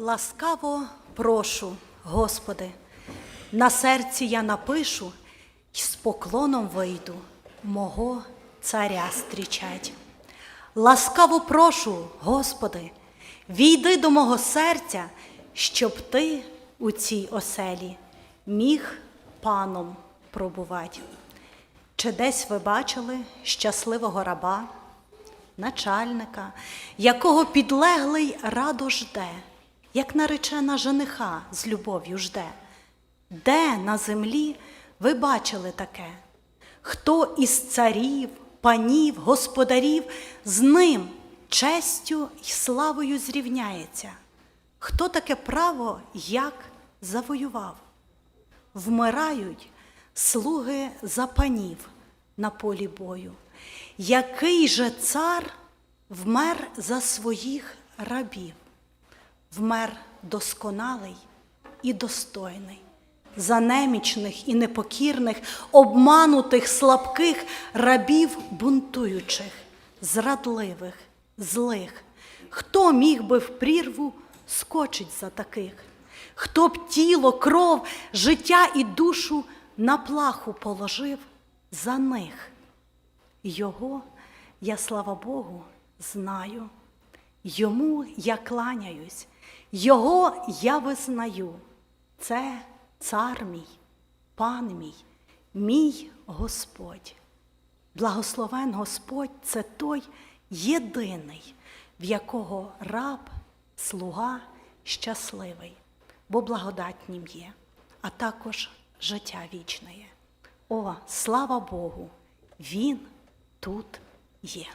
Ласкаво прошу, Господи, на серці я напишу й з поклоном вийду мого царя стрічать. Ласкаво прошу, Господи, війди до мого серця, щоб ти у цій оселі міг паном пробувати. Чи десь ви бачили щасливого раба, начальника, якого підлеглий радо жде, як наречена жениха з любов'ю жде? Де на землі ви бачили таке? Хто із царів, панів, господарів з ним честю й славою зрівняється? Хто таке право як завоював? Вмирають слуги за панів на полі бою. Який же цар вмер за своїх рабів? Вмер досконалий і достойний, за немічних і непокірних, обманутих, слабких рабів бунтуючих, зрадливих, злих. Хто міг би в прірву скочить за таких? Хто б тіло, кров, життя і душу на плаху положив за них? Його я, слава Богу, знаю. Йому я кланяюсь, Його я визнаю. Це цар мій, пан мій, мій Господь. Благословен Господь це той єдиний, в якого раб, слуга щасливий, бо благодать нім є, а також життя вічне. О, слава Богу! Він тут є.